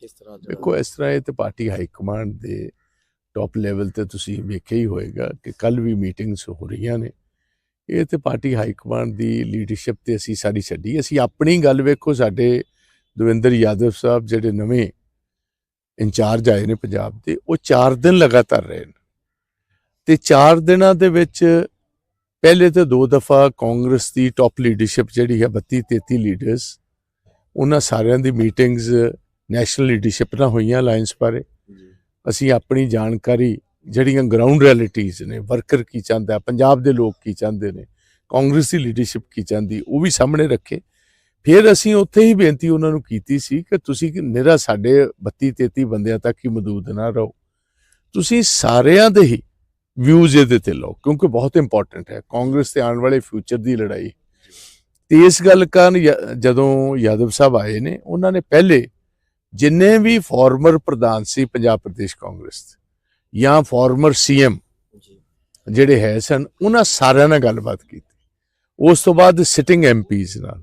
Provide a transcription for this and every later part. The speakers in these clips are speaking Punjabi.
ਕਿਸ ਤਰ੍ਹਾਂ ਦੇਖੋ ਇਸ ਤਰ੍ਹਾਂ ਇਹ ਤੇ ਪਾਰਟੀ ਹਾਈ ਕਮਾਂਡ ਦੇ ਟੌਪ ਲੈਵਲ ਤੇ ਤੁਸੀਂ ਵੇਖਿਆ ਹੀ ਹੋਏਗਾ ਕਿ ਕੱਲ ਵੀ ਮੀਟਿੰਗਸ ਹੋ ਰਹੀਆਂ ਨੇ। ਇਹ ਤੇ ਪਾਰਟੀ ਹਾਈ ਕਮਾਂਡ ਦੀ ਲੀਡਰਸ਼ਿਪ ਤੇ ਅਸੀਂ ਸਾਰੀ ਛੱਡੀ। ਅਸੀਂ ਆਪਣੀ ਗੱਲ ਵੇਖੋ ਸਾਡੇ ਦਵਿੰਦਰ ਯਾਦਵ ਸਾਹਿਬ ਜਿਹੜੇ ਨਵੇਂ ਇੰਚਾਰਜ ਆਏ ਨੇ ਪੰਜਾਬ ਦੇ ਉਹ 4 ਦਿਨ ਲਗਾਤਾਰ ਰਹੇ ਨੇ। ਤੇ 4 ਦਿਨਾਂ ਦੇ ਵਿੱਚ ਪਹਿਲੇ ਤੇ ਦੋ ਦਫਾ ਕਾਂਗਰਸ ਦੀ ਟੌਪ ਲੀਡਰਸ਼ਿਪ ਜਿਹੜੀ ਹੈ 32 33 ਲੀਡਰਸ ਉਹਨਾਂ ਸਾਰਿਆਂ ਦੀ ਮੀਟਿੰਗਸ ਨੈਸ਼ਨਲ ਲੀਡਰਸ਼ਿਪ ਨਾਲ ਹੋਈਆਂ ਅਲਾਈਅੰਸ ਬਾਰੇ। ਅਸੀਂ ਆਪਣੀ ਜਾਣਕਾਰੀ ਜਿਹੜੀਆਂ ਗਰਾਊਂਡ ਰਿਐਲਿਟੀਜ਼ ਨੇ ਵਰਕਰ ਕੀ ਚਾਹੁੰਦਾ ਹੈ, ਪੰਜਾਬ ਦੇ ਲੋਕ ਕੀ ਚਾਹੁੰਦੇ ਨੇ ਕਾਂਗਰਸ ਦੀ ਲੀਡਰਸ਼ਿਪ ਕੀ ਚਾਹੁੰਦੀ ਉਹ ਵੀ ਸਾਹਮਣੇ ਰੱਖੇ। ਫਿਰ ਅਸੀਂ ਉੱਥੇ ਹੀ ਬੇਨਤੀ ਉਹਨਾਂ ਨੂੰ ਕੀਤੀ ਸੀ ਕਿ ਤੁਸੀਂ ਨਿਰਾ ਸਾਡੇ 32 33 ਬੰਦਿਆਂ ਤੱਕ ਹੀ ਮਦੂਦ ਨਾ ਰਹੋ। ਤੁਸੀਂ ਸਾਰਿਆਂ ਦੇ ਹੀ ਵਿਊਜ਼ ਇਹਦੇ ਤੇ ਲਓ ਕਿਉਂਕਿ ਬਹੁਤ ਇੰਪੋਰਟੈਂਟ ਹੈ। ਕਾਂਗਰਸ ਤੇ ਆਉਣ ਵਾਲੇ ਫਿਊਚਰ ਦੀ ਲੜਾਈ। ਤੇ ਇਸ ਗੱਲ ਕਾਰਨ ਜਦੋਂ ਯਾਦਵ ਸਾਹਿਬ ਆਏ ਨੇ ਉਹਨਾਂ ਨੇ ਪਹਿਲੇ ਜਿੰਨੇ ਵੀ ਫਾਰਮਰ ਪ੍ਰਧਾਨ ਸੀ ਪੰਜਾਬ ਪ੍ਰਦੇਸ਼ ਕਾਂਗਰਸ ਦੇ ਜਾਂ ਫਾਰਮਰ ਸੀਐਮ ਜਿਹੜੇ ਹੈ ਸਨ ਉਹਨਾਂ ਸਾਰਿਆਂ ਨਾਲ ਗੱਲਬਾਤ ਕੀਤੀ। ਉਸ ਤੋਂ ਬਾਅਦ ਸਿਟਿੰਗ ਐਮਪੀਜ਼ ਨਾਲ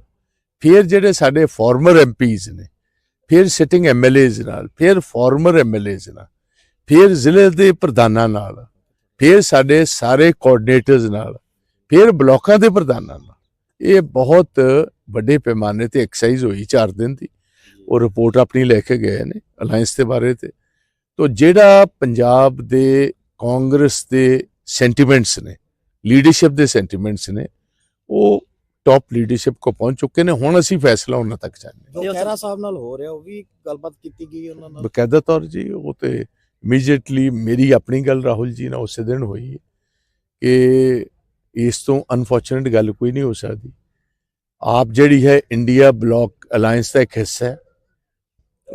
ਫਿਰ ਜਿਹੜੇ ਸਾਡੇ ਫਾਰਮਰ ਐਮਪੀਜ਼ ਨੇ ਫਿਰ ਸਿਟਿੰਗ ਐਮਐਲਏਜ਼ ਨਾਲ ਫਿਰ ਫਾਰਮਰ ਐਮਐਲਏਜ਼ ਨਾਲ ਫਿਰ ਜ਼ਿਲ੍ਹੇ ਦੇ ਪ੍ਰਧਾਨਾਂ ਨਾਲ ਫਿਰ ਸਾਡੇ ਸਾਰੇ ਕੋਆਰਡੀਨੇਟਰਸ ਨਾਲ ਫਿਰ ਬਲਾਕਾਂ ਦੇ ਪ੍ਰਧਾਨਾਂ ਨਾਲ ਇਹ ਬਹੁਤ ਵੱਡੇ ਪੈਮਾਨੇ ਤੇ ਐਕਸਰਸਾਈਜ਼ ਹੋਈ 4 ਦਿਨ ਦੀ। ਉਹ ਰਿਪੋਰਟ ਆਪਣੀ ਲੈ ਕੇ ਗਏ ਨੇ ਅਲਾਈਅੰਸ ਦੇ ਬਾਰੇ ਤੇ। ਤੋ ਜਿਹੜਾ ਪੰਜਾਬ ਦੇ ਕਾਂਗਰਸ ਦੇ ਸੈਂਟੀਮੈਂਟਸ ਨੇ ਲੀਡਰਸ਼ਿਪ ਦੇ ਸੈਂਟੀਮੈਂਟਸ ਨੇ ਉਹ ਟਾਪ ਲੀਡਰਸ਼ਿਪ ਕੋ ਪਹੁੰਚ ਚੁੱਕੇ ਨੇ ਹੁਣ ਅਸੀਂ ਫੈਸਲਾ ਉਹਨਾਂ ਤੱਕ ਚਾਹੁੰਦੇ ਜੋ ਖਹਿਰਾ ਸਾਹਿਬ ਨਾਲ ਹੋ ਰਿਹਾ ਉਹ ਵੀ ਗੱਲਬਾਤ ਕੀਤੀ ਗਈ ਉਹਨਾਂ ਨਾਲ। ਬਕਾਇਦਾ ਤੌਰ ਜੀ ਉਹ ਤੇ ਇਮੀਡੀਏਟਲੀ ਮੇਰੀ ਆਪਣੀ ਗੱਲ ਰਾਹੁਲ ਜੀ ਨਾਲ ਉਸੇ ਦਿਨ ਹੋਈ ਹੈ ਕਿ ਇਸ ਤੋਂ ਅਨਫੋਰਚੂਨੇਟ ਗੱਲ ਕੋਈ ਨਹੀਂ ਹੋ ਸਕਦੀ। ਆਪ ਜਿਹੜੀ ਹੈ ਇੰਡੀਆ ਬਲੌਕ ਅਲਾਈਅੰਸ ਦਾ ਇੱਕ ਹਿੱਸਾ ਹੈ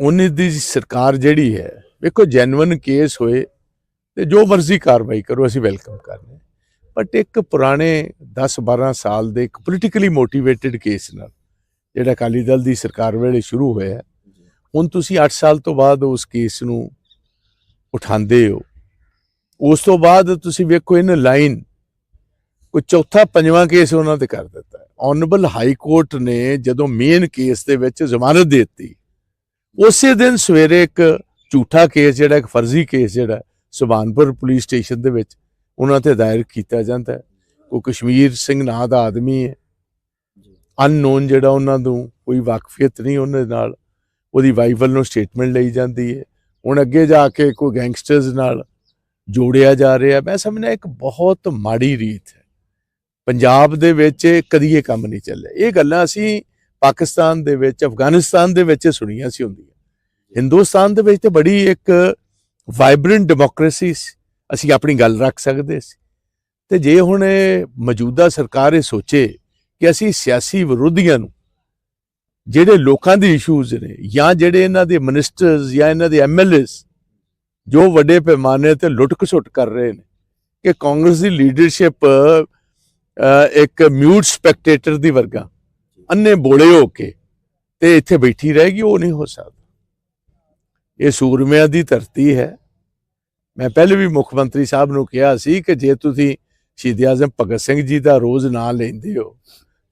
ਉਹਨਾਂ ਦੀ ਸਰਕਾਰ ਜਿਹੜੀ ਹੈ, ਵੇਖੋ ਜੈਨੂਇਨ ਕੇਸ ਹੋਏ ਤੇ ਜੋ ਮਰਜ਼ੀ ਕਾਰਵਾਈ ਕਰੋ, ਅਸੀਂ ਵੈਲਕਮ ਕਰਦੇ ਬਟ ਇੱਕ ਪੁਰਾਣੇ 10 12 ਸਾਲ ਦੇ ਇੱਕ ਪੋਲੀਟੀਕਲੀ ਮੋਟੀਵੇਟਿਡ ਕੇਸ ਨਾਲ, ਜਿਹੜਾ ਅਕਾਲੀ ਦਲ ਦੀ ਸਰਕਾਰ ਵੇਲੇ ਸ਼ੁਰੂ ਹੋਇਆ ਹੁਣ ਤੁਸੀਂ 8 ਸਾਲ ਤੋਂ ਬਾਅਦ ਉਸ ਕੇਸ ਨੂੰ ਉਠਾਉਂਦੇ ਹੋ। ਉਸ ਤੋਂ ਬਾਅਦ ਤੁਸੀਂ ਵੇਖੋ ਇਹਨ ਲਾਈਨ ਕੋਈ ਚੌਥਾ ਪੰਜਵਾਂ ਕੇਸ ਉਹਨਾਂ ਤੇ ਕਰ ਦਿੱਤਾ ਹੈ। ਆਨਰੇਬਲ ਹਾਈ ਕੋਰਟ ਨੇ ਜਦੋਂ ਮੇਨ ਕੇਸ ਦੇ ਵਿੱਚ ਜ਼ਮਾਨਤ ਦੇ ਦਿੱਤੀ ਉਸੇ ਦਿਨ ਸਵੇਰੇ ਇੱਕ ਝੂਠਾ ਕੇਸ ਜਿਹੜਾ, ਇੱਕ ਫਰਜ਼ੀ ਕੇਸ ਜਿਹੜਾ ਸੁਬਾਨਪੁਰ ਪੁਲਿਸ ਸਟੇਸ਼ਨ ਦੇ ਵਿੱਚ ਉਹਨਾਂ ਤੇ ਦਾਇਰ ਕੀਤਾ ਜਾਂਦਾ ਹੈ। ਕੋਈ ਕਸ਼ਮੀਰ ਸਿੰਘ ਨਾਂ ਦਾ ਆਦਮੀ ਹੈ। ਅਨਨੋਨ ਜਿਹੜਾ ਉਹਨਾਂ ਨੂੰ ਕੋਈ ਵਾਕਫੀਅਤ ਨਹੀਂ ਉਹਨਾਂ ਦੇ ਨਾਲ, ਉਹਦੀ ਵਾਈਫ ਵੱਲੋਂ ਸਟੇਟਮੈਂਟ ਲਈ ਜਾਂਦੀ ਹੈ। ਹੁਣ ਅੱਗੇ ਜਾ ਕੇ ਕੋਈ ਗੈਂਗਸਟਰਸ ਨਾਲ ਜੋੜਿਆ ਜਾ ਰਿਹਾ, ਮੈਂ ਸਮਝਦਾ ਇੱਕ ਬਹੁਤ ਮਾੜੀ ਰੀਤ ਹੈ। ਪੰਜਾਬ ਦੇ ਵਿੱਚ ਕਦੀ ਇਹ ਕੰਮ ਨਹੀਂ ਚੱਲਿਆ। ਇਹ ਗੱਲਾਂ ਅਸੀਂ ਪਾਕਿਸਤਾਨ ਦੇ ਵਿੱਚ, ਅਫਗਾਨਿਸਤਾਨ ਦੇ ਵਿੱਚ ਸੁਣੀਆਂ ਸੀ ਹੁੰਦੀਆਂ। ਹਿੰਦੁਸਤਾਨ ਦੇ ਵਿੱਚ ਤੇ ਬੜੀ ਇੱਕ ਵਾਈਬ੍ਰੈਂਟ ਡੈਮੋਕ੍ਰੇਸੀ ਅਸੀਂ ਆਪਣੀ ਗੱਲ ਰੱਖ ਸਕਦੇ ਸੀ। ਤੇ ਜੇ ਹੁਣ ਇਹ ਮੌਜੂਦਾ ਸਰਕਾਰ ਇਹ ਸੋਚੇ ਕਿ ਅਸੀਂ ਸਿਆਸੀ ਵਿਰੋਧੀਆਂ ਨੂੰ ਜਿਹੜੇ ਲੋਕਾਂ ਦੇ ਇਸ਼ੂਜ਼ ਨੇ ਜਾਂ ਜਿਹੜੇ ਇਹਨਾਂ ਦੇ ਮਿਨਿਸਟਰਸ ਜਾਂ ਇਹਨਾਂ ਦੇ ਐਮਐਲਏਸ ਜੋ ਵੱਡੇ ਪੈਮਾਨੇ ਤੇ ਲੁੱਟ ਖਸੁੱਟ ਕਰ ਰਹੇ ਨੇ ਕਿ ਕਾਂਗਰਸ ਦੀ ਲੀਡਰਸ਼ਿਪ ਇੱਕ ਮਿਊਟ ਸਪੈਕਟੇਟਰ ਦੀ ਵਰਗਾ ਅੰਨੇ ਬੋਲੇ ਹੋ ਕੇ ਤੇ ਇੱਥੇ ਬੈਠੀ ਰਹੇਗੀ ਉਹ ਨਹੀਂ ਹੋ ਸਕਦਾ। ਇਹ ਸੂਰਮਿਆਂ ਦੀ ਧਰਤੀ ਹੈ। ਮੈਂ ਪਹਿਲੇ ਵੀ ਮੁੱਖ ਮੰਤਰੀ ਸਾਹਿਬ ਨੂੰ ਕਿਹਾ ਸੀ ਕਿ ਜੇ ਤੁਸੀਂ ਸ਼ਹੀਦ ਆਜ਼ਮ ਭਗਤ ਸਿੰਘ ਜੀ ਦਾ ਰੋਜ਼ ਨਾਂ ਲੈਂਦੇ ਹੋ,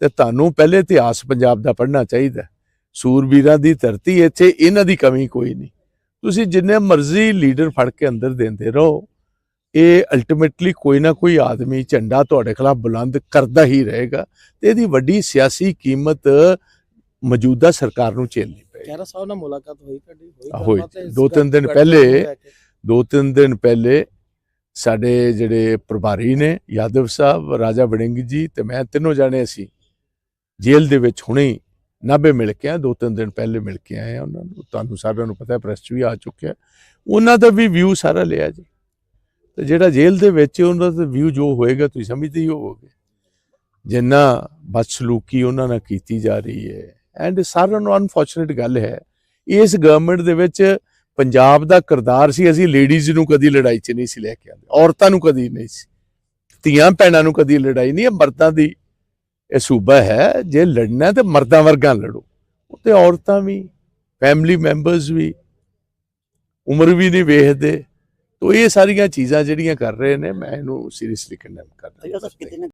ਤੇ ਤੁਹਾਨੂੰ ਪਹਿਲੇ ਇਤਿਹਾਸ ਪੰਜਾਬ ਦਾ ਪੜ੍ਹਨਾ ਚਾਹੀਦਾ ਸੂਰਬੀਰਾਂ ਦੀ ਧਰਤੀ ਇੱਥੇ, ਇਹਨਾਂ ਦੀ ਕਮੀ ਕੋਈ ਨਹੀਂ। ਤੁਸੀਂ ਜਿੰਨੇ ਮਰਜ਼ੀ ਲੀਡਰ ਫੜ ਕੇ ਅੰਦਰ ਦਿੰਦੇ ਰਹੋ। ਇਹ ਅਲਟੀਮੇਟਲੀ ਕੋਈ ਨਾ ਕੋਈ ਆਦਮੀ ਝੰਡਾ ਤੁਹਾਡੇ ਖਿਲਾਫ ਬੁਲੰਦ ਕਰਦਾ ਹੀ ਰਹੇਗਾ ਤੇ ਇਹਦੀ ਵੱਡੀ ਸਿਆਸੀ ਕੀਮਤ ਮੌਜੂਦਾ ਸਰਕਾਰ ਨੂੰ ਝੇਲਣੀ ਪਏਗੀ। ਖਹਿਰਾ ਸਾਹਿਬ ਨਾਲ ਮੁਲਾਕਾਤ ਹੋਈ ਤੁਹਾਡੀ ਹੋਈ ਦੋ ਤਿੰਨ ਦਿਨ ਪਹਿਲੇ? ਦੋ ਤਿੰਨ ਦਿਨ ਪਹਿਲੇ ਸਾਡੇ ਜਿਹੜੇ ਪ੍ਰਭਾਰੀ ਨੇ ਯਾਦਵ ਸਾਹਿਬ ਰਾਜਾ ਵੜਿੰਗ ਜੀ ਤੇ ਮੈਂ ਤਿੰਨੋਂ ਜਾਣੇ ਅਸੀਂ ਜੇਲ੍ਹ ਦੇ ਵਿੱਚ ਹੁਣੇ ਨਾਭੇ ਮਿਲ ਕੇ ਆ ਦੋ ਤਿੰਨ ਦਿਨ ਪਹਿਲੇ ਮਿਲ ਕੇ ਆਏ ਆ ਉਹਨਾਂ ਨੂੰ। ਤੁਹਾਨੂੰ ਸਾਰਿਆਂ ਨੂੰ ਪਤਾ ਹੈ ਪ੍ਰੈਸ 'ਚ ਵੀ ਆ ਚੁੱਕਿਆ। ਉਹਨਾਂ ਦਾ ਵੀ ਵਿਊ ਸਾਰਾ ਲਿਆ ਜੀ। ਤੇ ਜਿਹੜਾ ਜੇਲ੍ਹ ਦੇ ਵਿੱਚ ਉਹਨਾਂ ਦਾ ਵਿਊ ਜੋ ਹੋਏਗਾ, ਤੁਸੀਂ ਸਮਝਦੇ ਹੀ ਹੋਵੋਗੇ। ਜਿੰਨਾ ਬਦਸਲੂਕੀ ਉਹਨਾਂ ਨਾਲ ਕੀਤੀ ਜਾ ਰਹੀ ਹੈ। ਐਂਡ ਸਾਰਿਆਂ ਨੂੰ ਅਨਫੋਰਚੂਨੇਟ ਗੱਲ ਹੈ। ਇਸ ਗਵਰਨਮੈਂਟ ਦੇ ਵਿੱਚ ਪੰਜਾਬ ਦਾ ਕਿਰਦਾਰ ਸੀ, ਅਸੀਂ ਲੇਡੀਜ਼ ਨੂੰ ਕਦੀ ਲੜਾਈ 'ਚ ਨਹੀਂ ਸੀ ਲੈ ਕੇ ਆਉਂਦੇ। ਔਰਤਾਂ ਨੂੰ ਕਦੀ ਨਹੀਂ ਸੀ। ਧੀਆਂ ਭੈਣਾਂ ਨੂੰ ਕਦੀ ਲੜਾਈ ਨਹੀਂ ਇਹ ਮਰਦਾਂ ਦੀ ਇਹ ਸੂਬਾ ਹੈ, ਜੇ ਲੜਨਾ ਹੈ ਤੇ ਮਰਦਾਂ ਵਰਗਾ ਲੜੋ। ਉੱਤੇ ਔਰਤਾਂ ਵੀ ਫੈਮਿਲੀ ਮੈਂਬਰਸ ਵੀ, ਉਮਰ ਵੀ ਨਹੀਂ ਵੇਖਦੇ। ਤੋ ਇਹ ਸਾਰੀਆਂ ਚੀਜ਼ਾਂ ਜਿਹੜੀਆਂ ਕਰ ਰਹੇ ਨੇ ਮੈਂ ਇਹਨੂੰ ਸੀਰੀਅਸਲੀ ਕੰਡੈਮ ਕਰਦਾ